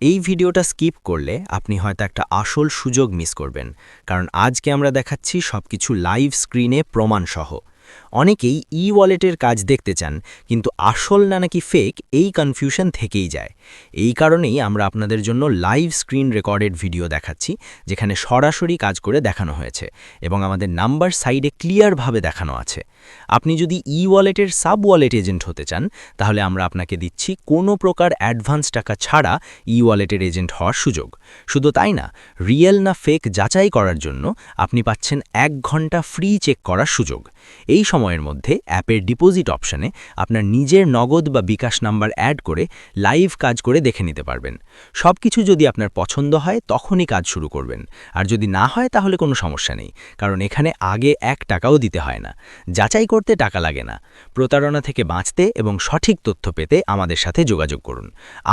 এই ভিডিওটা স্কিপ করলে আপনি হয়তো একটা আসল সুযোগ মিস করবেন, কারণ আজকে আমরা দেখাচ্ছি সবকিছু লাইভ স্ক্রিনে প্রমাণসহ। অনেকেই ই ওয়ালেটের কাজ দেখতে চান, কিন্তু আসল না নাকি ফেক এই কনফিউশন থেকেই যায়। এই কারণেই আমরা আপনাদের জন্য লাইভ স্ক্রিন রেকর্ডেড ভিডিও দেখাচ্ছি, যেখানে সরাসরি কাজ করে দেখানো হয়েছে, এবং আমাদের নাম্বার সাইডে ক্লিয়ারভাবে দেখানো আছে। আপনি যদি ই ওয়ালেটের সাব ওয়ালেট এজেন্ট হতে চান, তাহলে আমরা আপনাকে দিচ্ছি কোনো প্রকার অ্যাডভান্স টাকা ছাড়া ই ওয়ালেটের এজেন্ট হওয়ার সুযোগ। শুধু তাই না রিয়েল না ফেক যাচাই করার জন্য আপনি পাচ্ছেন এক ঘণ্টা ফ্রি চেক করার সুযোগ। এই সময়ের মধ্যে অ্যাপের ডিপোজিট অপশানে আপনার নিজের নগদ বা বিকাশ নাম্বার অ্যাড করে লাইভ কাজ করে দেখে নিতে পারবেন। সব কিছু যদি আপনার পছন্দ হয়, তখনই কাজ শুরু করবেন। আর যদি না হয়, তাহলে কোনো সমস্যা নেই, কারণ এখানে আগে এক টাকাও দিতে হয় না। যাচাই করতে টাকা লাগে না। প্রতারণা থেকে বাঁচতে এবং সঠিক তথ্য পেতে আমাদের সাথে যোগাযোগ করুন।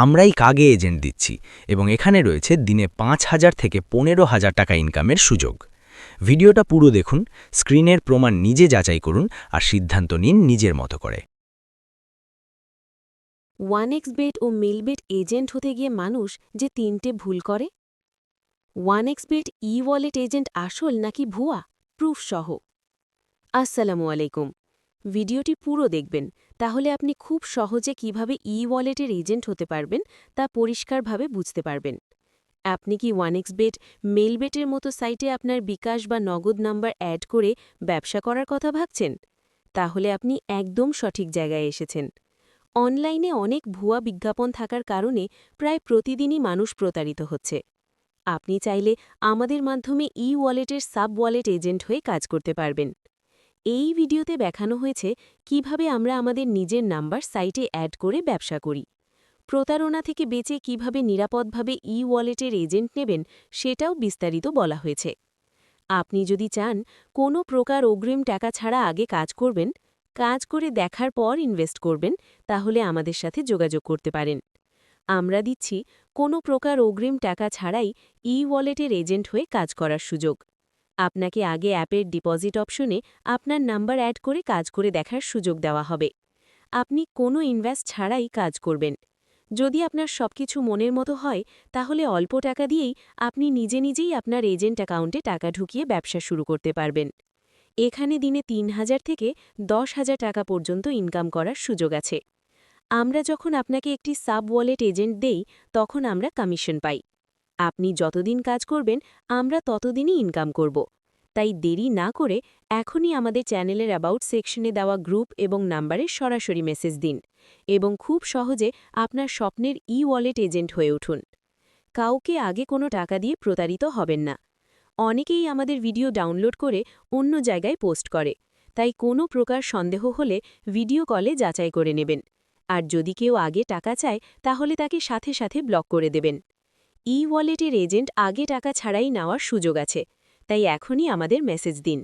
আমরাই কাগে এজেন্ট দিচ্ছি এবং এখানে রয়েছে দিনে পাঁচ হাজার থেকে পনেরো হাজার টাকা ইনকামের সুযোগ। ভিডিওটা পুরো দেখুন, স্ক্রিনের প্রমাণ নিজে যাচাই করুন আর সিদ্ধান্ত নিন নিজের মতো করে। ওয়ান এক্স বেট ও মিলবেট এজেন্ট হতে গিয়ে মানুষ যে তিনটে ভুল করে? One X bet e wallet agent আসল নাকি ভুয়া? প্রুফ সহ। আসসালামু আলাইকুম। ভিডিওটি পুরো দেখবেন, তাহলে আপনি খুব সহজে কীভাবে ই ওয়ালেটের এজেন্ট হতে পারবেন তা পরিষ্কারভাবে বুঝতে পারবেন। আপনি কি ওয়ানেক্স বেট মেলবেটের মতো সাইটে আপনার বিকাশ বা নগদ নাম্বার অ্যাড করে ব্যবসা করার কথা ভাবছেন? তাহলে আপনি একদম সঠিক জায়গায় এসেছেন। অনলাইনে অনেক ভুয়া বিজ্ঞাপন থাকার কারণে প্রায় প্রতিদিনই মানুষ প্রতারিত হচ্ছে। আপনি চাইলে আমাদের মাধ্যমে ই ওয়ালেটের সাব ওয়ালেট এজেন্ট হয়ে কাজ করতে পারবেন। এই ভিডিওতে দেখানো হয়েছে কীভাবে আমরা আমাদের নিজের নাম্বার সাইটে অ্যাড করে ব্যবসা করি। প্রতারণা থেকে বেঁচে কীভাবে নিরাপদভাবে ই ওয়ালেটের এজেন্ট নেবেন, সেটাও বিস্তারিত বলা হয়েছে। আপনি যদি চান কোনো প্রকার অগ্রিম টাকা ছাড়া আগে কাজ করবেন, কাজ করে দেখার পর ইনভেস্ট করবেন, তাহলে আমাদের সাথে যোগাযোগ করতে পারেন। আমরা দিচ্ছি কোনো প্রকার অগ্রিম টাকা ছাড়াই ই ওয়ালেটের এজেন্ট হয়ে কাজ করার সুযোগ। আপনাকে আগে অ্যাপের ডিপোজিট অপশনে আপনার নাম্বার অ্যাড করে কাজ করে দেখার সুযোগ দেওয়া হবে। আপনি কোনো ইনভেস্ট ছাড়াই কাজ করবেন। যদি আপনার সবকিছু মনের মতো হয়, তাহলে অল্প টাকা দিয়েই আপনি নিজে নিজেই আপনার এজেন্ট অ্যাকাউন্টে টাকা ঢুকিয়ে ব্যবসা শুরু করতে পারবেন। এখানে দিনে তিন হাজার থেকে দশ হাজার টাকা পর্যন্ত ইনকাম করার সুযোগ আছে। আমরা যখন আপনাকে একটি সাব ওয়ালেট এজেন্ট দেই, তখন আমরা কমিশন পাই। আপনি যতদিন কাজ করবেন, আমরা ততদিনই ইনকাম করব। তাই দেরি না করে এখনই আমাদের চ্যানেলের অ্যাবাউট সেকশনে দেওয়া গ্রুপ এবং নাম্বারে সরাসরি মেসেজ দিন এবং খুব সহজে আপনার স্বপ্নের ই ওয়ালেট এজেন্ট হয়ে উঠুন। কাউকে আগে কোনো টাকা দিয়ে প্রতারিত হবেন না। অনেকেই আমাদের ভিডিও ডাউনলোড করে অন্য জায়গায় পোস্ট করে, তাই কোনো প্রকার সন্দেহ হলে ভিডিও কলে যাচাই করে নেবেন। আর যদি কেউ আগে টাকা চায়, তাহলে তাকে সাথে সাথে ব্লক করে দেবেন। ই ওয়ালেটের এজেন্ট আগে টাকা ছাড়াই নেওয়ার সুযোগ আছে। তাই এখনই আমাদের মেসেজ দিন।